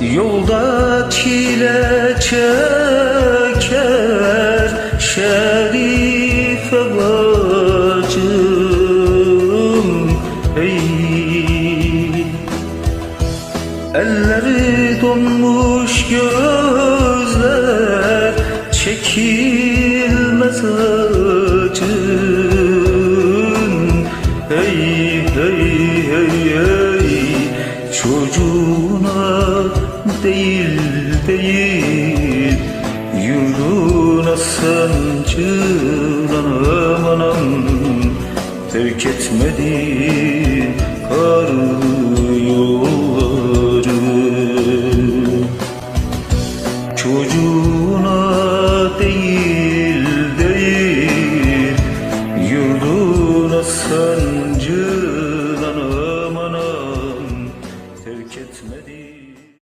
Yolda çile çeker Şerife bacım Hey Elleri donmuş gözler Çekilmez acın Çocuğuna değil değil Yurduna sancılan aman Terk etmedi karlı yolları Çocuğuna değil değil Yurduna sancılan geçetmedi.